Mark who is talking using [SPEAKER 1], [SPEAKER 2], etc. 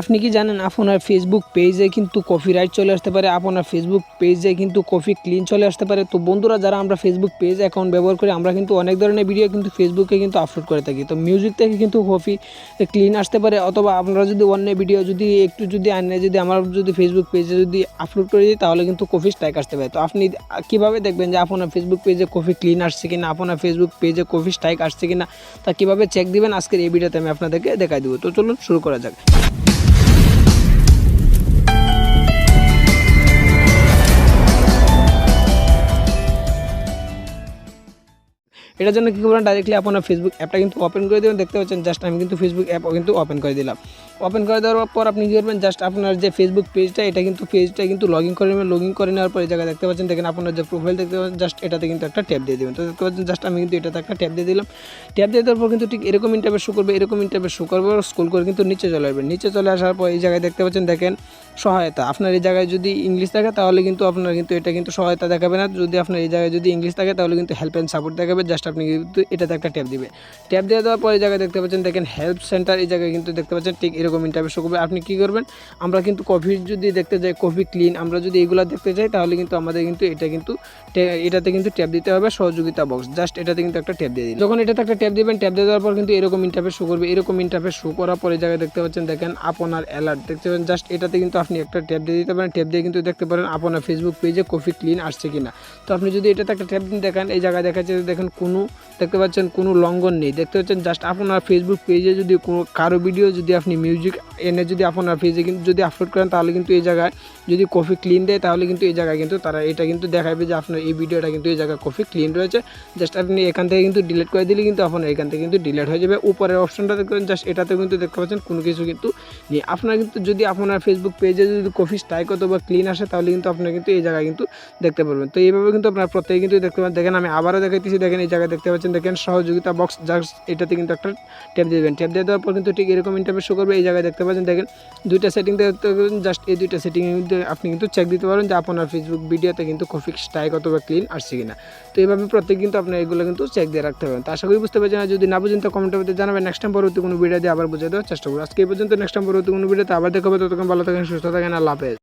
[SPEAKER 1] আপনি কি জানেন আপনার ফেসবুক পেজে কিন্তু কপিরাইট চলে আসতে পারে, আপনার ফেসবুক পেজে কিন্তু কপি ক্লিন চলে আসতে পারে। তো বন্ধুরা, যারা আমরা ফেসবুক পেজ অ্যাকাউন্ট ব্যবহার করি, আমরা কিন্তু অনেক ধরনের ভিডিও কিন্তু ফেসবুকে কিন্তু আপলোড করে থাকি। তো মিউজিক থেকে কিন্তু কপি ক্লিন আসতে পারে, অথবা আমরা যদি অন্য ভিডিও যদি একটু যদি আনে, যদি আমার যদি ফেসবুক পেজে যদি আপলোড করে দিই, তাহলে কিন্তু কপি স্ট্রাইক আসতে পারে। তো আপনি কীভাবে দেখবেন যে আপনার ফেসবুক পেজে কপি ক্লিন আসছে কিনা, আপনার ফেসবুক পেজে কপি স্ট্রাইক আসছে কিনা, তা কীভাবে চেক দিবেন? আজকের এই ভিডিওতে আমি আপনাদেরকে দেখাই দেবো। তো চলুন শুরু করা যাক। এটার জন্য কী করবেন? ডাইরেক্টলি আপনার ফেসবুক অ্যাপটা কিন্তু ওপেন করে দেবেন। দেখতে পাচ্ছেন জাস্ট আমি কিন্তু ফেসবুক অ্যাপ কিন্তু ওপেন করে দিলাম। ওপেন করে দেওয়ার পর আপনি কী করবেন? জাস্ট আপনার যে ফেসবুক পেজটা এটা কিন্তু পেজটা কিন্তু লগ ইন করে নেবেন। লগ ইন করে নেওয়ার পর এই জায়গায় দেখতে পাচ্ছেন, দেখেন আপনার যে প্রোফাইল দেখতে পাচ্ছেন জাস্ট এটাতে কিন্তু একটা ট্যাপ দিয়ে দেবেন। তো দেখতে পাচ্ছেন জাস্ট আমি কিন্তু এটাতে একটা ট্যাপ দিয়ে দিলাম। ট্যাপ দিয়ে দেওয়ার পর কিন্তু ঠিক এরকম ইন্টারভেট শো করবে, এরকম ইন্টারভেট শো করবে স্কুল করে কিন্তু নিচে চলে আসবে নিচে চলে আসার পর এই জায়গায় দেখতে পাচ্ছেন, দেখেন সহায়তা। আপনার এই জায়গায় যদি ইংলিশ থাকে, তাহলে কিন্তু আপনার কিন্তু এটা কিন্তু সহায়তা দেখাবে না। যদি আপনার এই জায়গায় যদি ইংলিশ থাকে, তাহলে কিন্তু হেল্প অ্যান্ড সাপোর্ট দেখাবে। জাস্ট আপনি কিন্তু এটাতে একটা ট্যাপ দিবে। ট্যাপ দেওয়া দেওয়ার পরে জায়গায় দেখতে পাচ্ছেন, দেখেন হেল্প সেন্টার এই জায়গায় কিন্তু দেখতে পাচ্ছেন, ঠিক এরকম ইন্টারভিউ শো করবে। আপনি কী করবেন, আমরা কিন্তু কফি যদি দেখতে যাই কফি ক্লিন আমরা যদি এইগুলো দেখতে চাই তাহলে কিন্তু আমাদের কিন্তু এটা কিন্তু এটাতে কিন্তু ট্যাপ দিতে হবে, সহযোগিতা বক্স জাস্ট এটাতে কিন্তু একটা ট্যাপ দিয়ে দিন। যখন এটাতে একটা ট্যাপ দিবেন ট্যাপ দেওয়ার পর কিন্তু এরকম ইন্টারফেস শো করবে, এরকম ইন্টারফেস শো করার পরে জায়গায় দেখতে পাচ্ছেন, দেখেন আপনার অ্যালার্ট দেখতে পাবেন জাস্ট এটাতে কিন্তু আপনি একটা ট্যাপ দিয়ে দিতে পারেন ট্যাপ দিয়ে কিন্তু দেখতে পারেন আপনার ফেসবুক পেজে কফি ক্লিন আসছে কিনা। তো আপনি যদি এটাতে একটা ট্যাপ দিন, দেখেন, এই জায়গায় দেখা যাচ্ছে দেখেন কোনো দেখতে পাচ্ছেন কোনো লঙ্ঘন নেই। দেখতে পাচ্ছেন জাস্ট আপনার ফেসবুক পেজে যদি কোনো, কারও ভিডিও যদি আপনি মিউজিক এনে যদি আপনার পেজে কিন্তু যদি আপলোড করেন, তাহলে কিন্তু এই জায়গায় যদি কফি ক্লিন দেয়, তাহলে কিন্তু এই জায়গায় কিন্তু তারা এটা কিন্তু দেখাবে যে আপনার এই ভিডিওটা কিন্তু এই জায়গায় কফি ক্লিন রয়েছে। জাস্ট আপনি এখান থেকে কিন্তু ডিলিট করে দিলে কিন্তু আপনার এখান থেকে কিন্তু ডিলিট হয়ে যাবে। উপরের অপশনটা দেখবেন জাস্ট এটাতে কিন্তু দেখতে পাচ্ছেন কোনো কিছু কিন্তু নেই। আপনার কিন্তু যদি আপনার ফেসবুক পেজে যদি কফি স্ট্রাইক অথবা ক্লিন আসে, তাহলে কিন্তু আপনার কিন্তু এই জায়গায় কিন্তু দেখতে পারবেন। তো এইভাবে কিন্তু আপনার প্রত্যেকে কিন্তু দেখতে পাবেন দেখেন, আমি আবারও দেখাইতেছি, দেখেন, এই জায়গায় দেখতে পাচ্ছেন, দেখেন, সহযোগিতা বক্স জাস্ট এটাতে কিন্তু একটা ট্যাপ দিয়ে দেবেন। ট্যাপ দিয়ে দেওয়ার পর কিন্তু ঠিক এরকম ইন্টারভিউ শো করবে, এই জায়গায় দেখতে পাচ্ছেন, দেখেন, দুইটা সেটিং দেখতে জাস্ট এই দুইটা সেটিং আপনি কিন্তু চেক দিতে পারেন যে আপনার ফেসবুক ভিডিওতে কিন্তু কফি স্ট্রাইক অথবা ক্লিন আসছে কিনা। তো এইভাবে প্রত্যেক কিন্তু আপনার এগুলো কিন্তু চেক দিয়ে রাখতে পারেন। তো আশা করি বুঝতে পারছেন। যদি না বুঝেন, তো কমেন্টের মধ্যে জানাবেন। নেক্সট টাইম পরবর্তী কোনো ভিডিও দিয়ে আবার বুঝে দেওয়ার চেষ্টা করব। আজকে এই পর্যন্ত নেক্সট টাইম পরবর্তী কোনো ভিডিওতে আবার দেখাবো ততক্ষণ ভালো থাকেন, সুস্থ থাকেন। আল্লাহ হাফেজ।